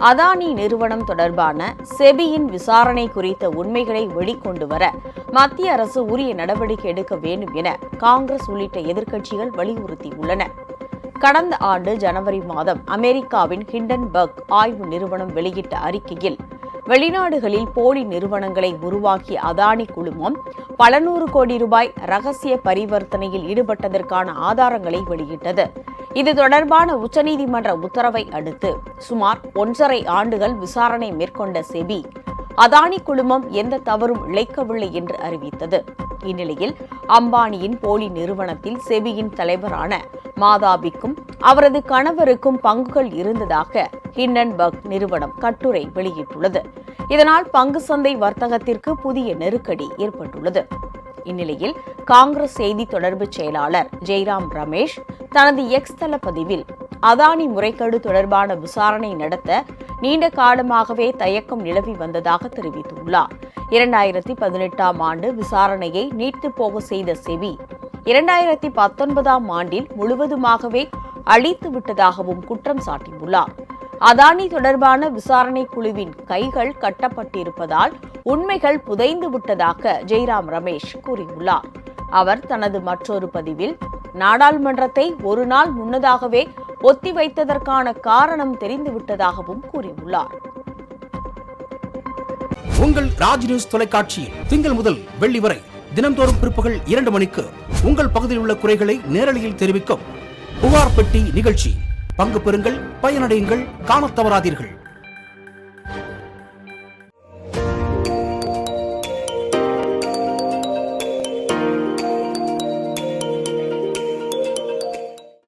அதானி நிறுவனம் தொடர்பான செபியின் விசாரணை குறித்த உண்மைகளை வெளிக்கொண்டு வர மத்திய அரசு உரிய நடவடிக்கை எடுக்க வேண்டும் என காங்கிரஸ் உள்ளிட்ட எதிர்க்கட்சிகள் வலியுறுத்தியுள்ளன. கடந்த ஆண்டு ஜனவரி மாதம் அமெரிக்காவின் ஹிண்டன்பர்க் ஆய்வு நிறுவனம் வெளியிட்ட அறிக்கையில் வெளிநாடுகளில் போலி நிறுவனங்களை உருவாக்கிய அதானி குழுமம் பல நூறு கோடி ரூபாய் ரகசிய பரிவர்த்தனையில் ஈடுபட்டதற்கான ஆதாரங்களை வெளியிட்டது. இது தொடர்பான உச்சநீதிமன்ற உத்தரவை அடுத்து சுமார் ஒன்றரை ஆண்டுகள் விசாரணை மேற்கொண்ட செபி அதானி குழுமம் எந்த தவறும் இழைக்கவில்லை என்று அறிவித்தது. இந்நிலையில் அம்பானியின் போலி நிறுவனத்தில் செபியின் தலைவரான மாதாபிக்கும் அவரது கணவருக்கும் பங்குகள் இருந்ததாக ஹிண்டன்பர்க் நிறுவனம் கட்டுரை வெளியிட்டுள்ளது. இதனால் பங்கு சந்தை வர்த்தகத்திற்கு புதிய நெருக்கடி ஏற்பட்டுள்ளது. இந்நிலையில் காங்கிரஸ் செய்தி தொடர்பு செயலாளர் ஜெய்ராம் ரமேஷ் தனது எக்ஸ் தள பதிவில் அதானி முறைகேடு தொடர்பான விசாரணை நடத்த நீண்ட காலமாகவே தயக்கம் நிலவி வந்ததாக தெரிவித்துள்ளார். இரண்டாயிரத்தி பதினெட்டாம் ஆண்டு விசாரணையை நீட்டு போக செய்த செவி இரண்டாயிரத்தி பத்தொன்பதாம் ஆண்டில் முழுவதுமாகவே அழித்து விட்டதாகவும் குற்றம் சாட்டியுள்ளார். அதானி தொடர்பான விசாரணை குழுவின் கைகள் கட்டப்பட்டிருப்பதால் உண்மைகள் புதைந்து விட்டதாக ஜெய்ராம் ரமேஷ் கூறியுள்ளார். அவர் தனது மற்றொரு பதிவில் நாடாளுமன்றத்தை ஒரு நாள் முன்னதாகவே ஒத்திவைத்ததற்கான காரணம் தெரிந்துவிட்டதாகவும் கூறியுள்ளார். உங்கள் ராஜ் நியூஸ் தொலைக்காட்சியில் திங்கள் முதல் வெள்ளி வரை தினம்தோறும் பிற்பகல் இரண்டு மணிக்கு உங்கள் பகுதியில் உள்ள குறைகளை நேரலையில் தெரிவிக்கும் புகார் பெட்டி நிகழ்ச்சி. பங்கு பெறுங்கள் பயனடையுங்கள் காணத் தவறாதீர்கள்.